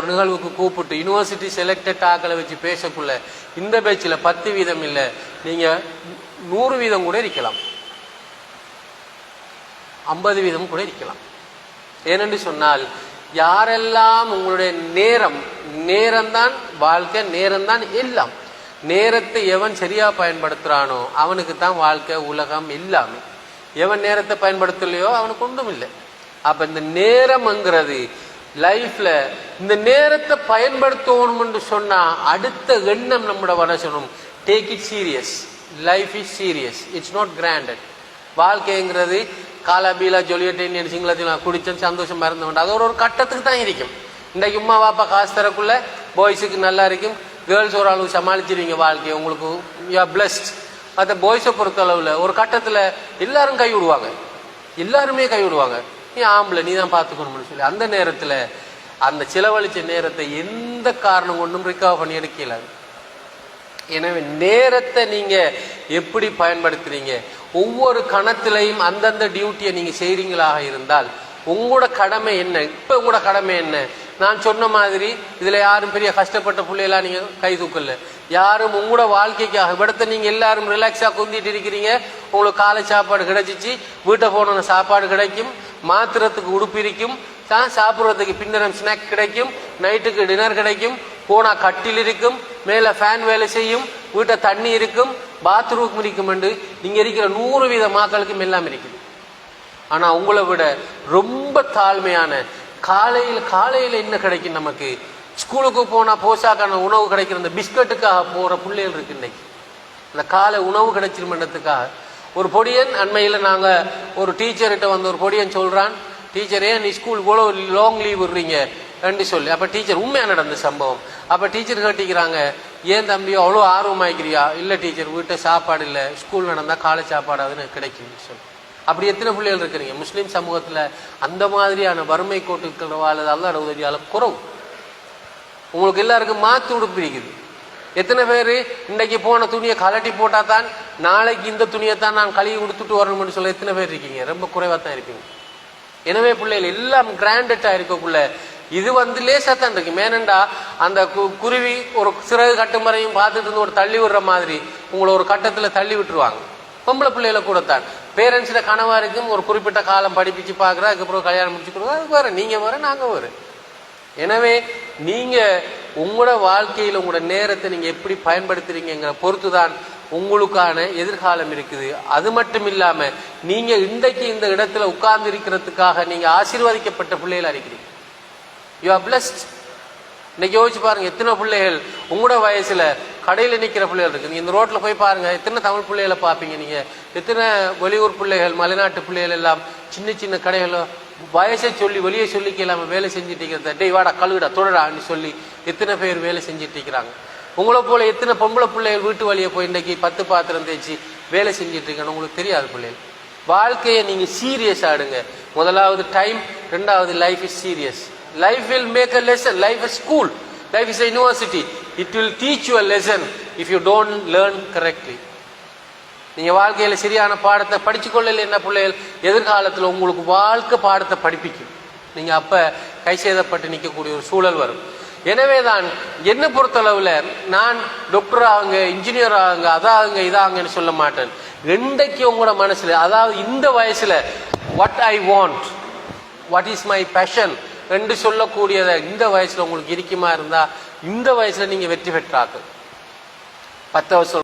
ஒரு நிகழ்வுக்கு கூப்பிட்டு யூனிவர்சிட்டி செலக்டட் ஆக்களை வச்சு பேசக்குள்ள இந்த பேச்சில் பத்து வீதம் இல்லை. நீங்கள் நூறு வீதம் கூட இருக்கலாம். ஐம்பது வீதம் கூட இருக்கலாம். ஏனென்று சொன்னால் யாரெல்லாம் உங்களுடைய நேரம் நேரம்தான் வாழ்க்கை நேரம்தான் எல்லாம் நேரத்தை எவன் சரியா பயன்படுத்துறானோ அவனுக்கு தான் வாழ்க்கை உலகம் எல்லாமே எவன் நேரத்தை பயன்படுத்தலையோ அவனுக்கு ஒன்றும் இல்லை. அப்ப இந்த நேரம்ங்கிறது லைஃப்ல இந்த நேரத்தை பயன்படுத்தணும்னு சொன்னா அடுத்த எண்ணம் நம்மளோட வளசணும் take it serious life is serious it's not granted வாழ்க்கைங்கிறது காலாபீலா ஜொலியட்டேன்னு சிங்களத்தில் நான் குடிச்சேன் சந்தோஷமா இருந்தவன் அது ஒரு ஒரு கட்டத்துக்கு தான் இருக்கும். இன்றைக்கு உமா வாப்பா காசு தரக்குள்ள பாய்ஸுக்கு நல்லா இருக்கும். கேர்ள்ஸ் ஒரு அளவு சமாளிச்சிருவீங்க வாழ்க்கையை. உங்களுக்கு யூ ஆர் பிளஸ்ட் மற்ற பாய்ஸை பொறுத்தளவில் ஒரு கட்டத்தில் எல்லாரும் கை விடுவாங்க. எல்லாருமே கை விடுவாங்க. நீ ஆம்பளை? நீ தான் பார்த்துக்கணும்னு சொல்லி அந்த நேரத்தில் அந்த செலவழிச்ச நேரத்தை எந்த காரணம் கொண்டும் ரிகவர் பண்ணி எடுக்கலாது எனவே நேரத்தை நீங்கள் எப்படி பயன்படுத்துறீங்க? ஒவ்வொரு கணத்திலையும் அந்தந்த டியூட்டியை நீங்கள் செய்கிறீங்களாக இருந்தால் உங்களோட கடமை என்ன? இப்போ உங்களோட கடமை என்ன? நான் சொன்ன மாதிரி இதில் யாரும் பெரிய கஷ்டப்பட்ட பிள்ளையெல்லாம் நீங்கள் கை தூக்கல. யாரும் உங்களோட வாழ்க்கைக்காக இடத்த நீங்கள் எல்லாரும் ரிலாக்ஸாக குந்திட்டு இருக்கிறீங்க. உங்களுக்கு காலை சாப்பாடு கிடைச்சிச்சு வீட்டை போனோன்னு சாப்பாடு கிடைக்கும். மாத்திரத்துக்கு உடுப்பு இருக்கும் தான் சாப்பிட்றதுக்கு பின்னரம் ஸ்நாக் கிடைக்கும் நைட்டுக்கு டின்னர் கிடைக்கும் போனால் கட்டில் இருக்கும் மேலே ஃபேன் வேலை செய்யும் வீட்டை தண்ணி இருக்கும் பாத்ரூம் இருக்கும் நீங்க இருக்கிற நூறு வீத மாக்களுக்கும் எல்லாம் இருக்குது. ஆனால் உங்களை விட ரொம்ப தாழ்மையான காலையில் காலையில் என்ன கிடைக்கும் நமக்கு? ஸ்கூலுக்கு போனால் போஷாக்கான உணவு கிடைக்கிற அந்த பிஸ்கட்டுக்காக போகிற பிள்ளைகள் இருக்கு இன்னைக்கு. அந்த காலை உணவு கிடைச்சிருமன்றதுக்காக ஒரு பொடியன் அண்மையில் நாங்கள் ஒரு டீச்சர்கிட்ட வந்து ஒரு பொடியன் சொல்கிறான் டீச்சர் ஏன் நீ ஸ்கூல் இவ்வளோ லாங் லீவ் விடுறீங்க? என்று சொல்லி. அப்போ டீச்சர் உண்மையாக நடந்த சம்பவம். அப்போ டீச்சர் கேட்டிக்கிறாங்க ஏன் தம்பி அவ்வளோ ஆர்வமாகிக்கிறியா இல்லை டீச்சர் வீட்டை சாப்பாடு இல்லை. ஸ்கூல் நடந்தால் காலை சாப்பாடு அதுன்னு கிடைக்கும். சொல்லி. அப்படி எத்தனை பிள்ளைகள் இருக்கிறீங்க? முஸ்லீம் சமூகத்தில் அந்த மாதிரியான வறுமை கோட்டுக்கள் வாழ்றது அல்லாட உதவியால் குறவு. உங்களுக்கு எல்லாருக்கும் மாத்து உடுப்பு இருக்குது எத்தனை பேர் இன்றைக்கு போன துணியை கலட்டி போட்டால் தான் நாளைக்கு இந்த துணியை தான் நான் கழுவி கொடுத்துட்டு வரணும்னு சொல்ல எத்தனை பேர் இருக்கீங்க? ரொம்ப குறைவாக தான் இருப்பீங்க. எனவே பிள்ளைகள் எல்லாம் கிராண்டட்டாக இருக்கக்குள்ள இது வந்து லேசாக தான் இருக்கு. மேனண்டா அந்த கு- குருவி ஒரு சிறகு கட்டுமுறையும் பார்த்துட்டு இருந்து ஒரு தள்ளி விடுற மாதிரி உங்களை ஒரு கட்டத்தில் தள்ளி விட்டுருவாங்க. பொம்பளை பிள்ளைகளை கூட தான் பேரண்ட்ஸோட கனவா இருக்கும் ஒரு குறிப்பிட்ட காலம் படிப்பிச்சு பார்க்குறேன் அதுக்கப்புறம் கல்யாணம் முடிச்சு கொடுக்குறா அதுக்கு வர நீங்கள் வர நாங்கள் வர எனவே நீங்கள் உங்களோட வாழ்க்கையில் உங்களோட நேரத்தை நீங்கள் எப்படி பயன்படுத்துறீங்கிற பொறுத்துதான் உங்களுக்கான எதிர்காலம் இருக்குது. அது மட்டும் இல்லாமல் நீங்கள் இன்றைக்கு இந்த இடத்துல உட்கார்ந்து இருக்கிறதுக்காக நீங்கள் ஆசீர்வதிக்கப்பட்ட பிள்ளைகளா இருக்கிறீங்க. யூ ஆர் பிளஸ்ட் இன்னைக்கு யோசிச்சு பாருங்க எத்தனை பிள்ளைகள் உங்களோட வயசுல கடையில் நிற்கிற பிள்ளைகள் இருக்கு. நீங்கள் இந்த ரோட்டில் போய் பாருங்க எத்தனை தமிழ் பிள்ளைகளை பார்ப்பீங்க நீங்கள் எத்தனை வெளியூர் பிள்ளைகள் மலைநாட்டு பிள்ளைகள் எல்லாம் சின்ன சின்ன கடைகளோ வயசை சொல்லி வெளியே சொல்லிக்க இல்லாம வேலை செஞ்சுட்டு இருக்கிறத டேய் வாடா கழுவிடா தொடடான்னு சொல்லி எத்தனை பேர் வேலை செஞ்சுட்டு இருக்கிறாங்க. உங்களை போல எத்தனை பொம்பளை பிள்ளைகள் வீட்டு வழியை போய் இன்னைக்கு பத்து பாத்திரம் தேய்ச்சி வேலை செஞ்சுட்டு இருக்கணும் உங்களுக்கு தெரியாது பிள்ளைகள். வாழ்க்கையை நீங்க சீரியஸ் ஆடுங்க முதலாவது டைம் ரெண்டாவது life is serious life will make a lesson life is school life is a university it will teach you a lesson if you don't learn correctly நீங்க வாழ்க்கையில சரியான பாடத்தை படிச்சு கொள்ளல என்ன பிள்ளைகள்? எதிர்காலத்துல உங்களுக்கு வாழ்க்கை பாடத்தை படிப்பிக்கும். நீங்க அப்ப கை சேதப்பட்டு நிற்கக்கூடிய ஒரு சூழல் வரும். எனவேதான் என்ன பொறுத்தளவுல நான் டாக்டர் ஆகுங்க இன்ஜினியர் ஆகுங்க அதாகுங்க இதாகுங்கன்னு சொல்ல மாட்டேன். ரெண்டைக்கு உங்களோட மனசுல அதாவது இந்த வயசுல what I want what is my passion என்று சொல்லக்கூடியத இந்த வயசுல உங்களுக்கு இருக்குமா இருந்தா இந்த வயசுல நீங்க வெற்றி பெற்றாக்கு பத்து வருஷம்